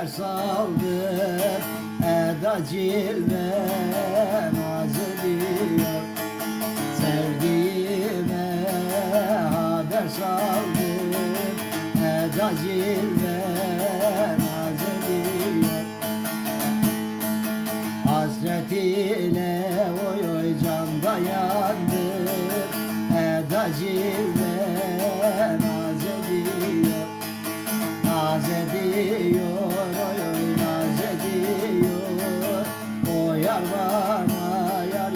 Eller saldı Eda cilve nazı diyor. Sevdiğime haber saldı. Eda cilve bana yar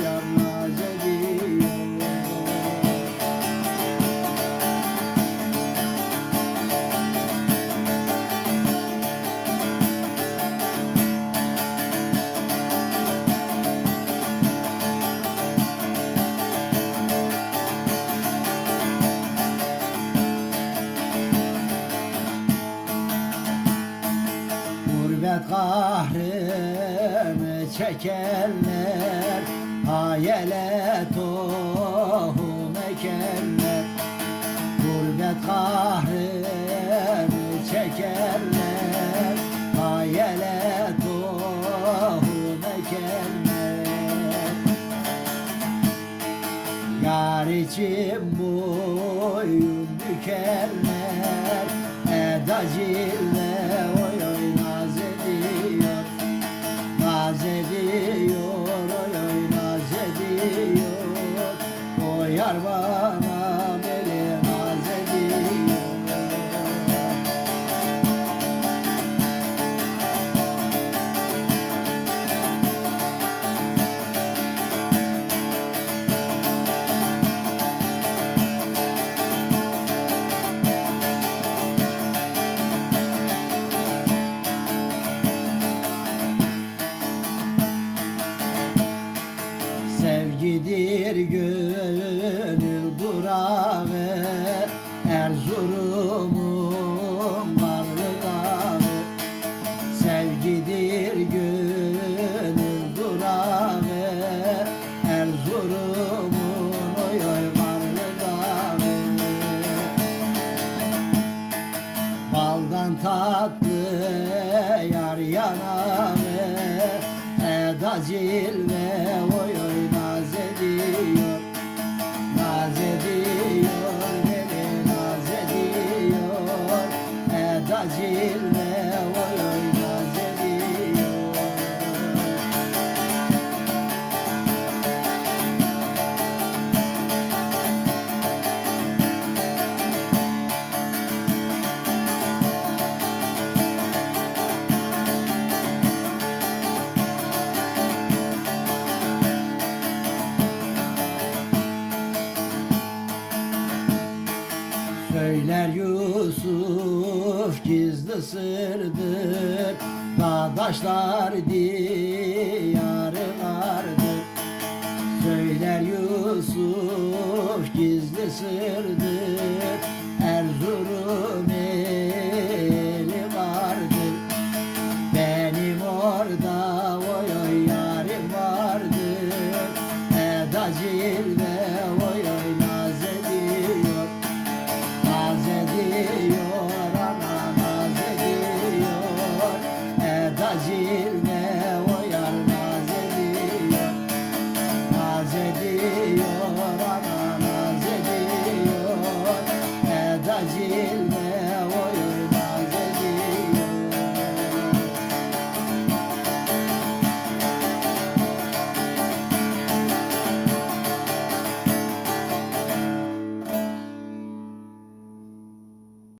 çekenler Hayele tohum ekenler Gurbet kahrını çekenler Hayele tohum ekenler Yar için boyun bükerler Eda Sevgidir gönül durağı Erzurum'un varlığı. Sevgidir gönül durağı Erzurum'un oy oy varlığı. Baldan tatlı yar yanamı Eda cilve oy Söyler Yusuf gizli sırdır Dağdaşlar diyarı vardır. Söyler Yusuf gizli sırdır Amen.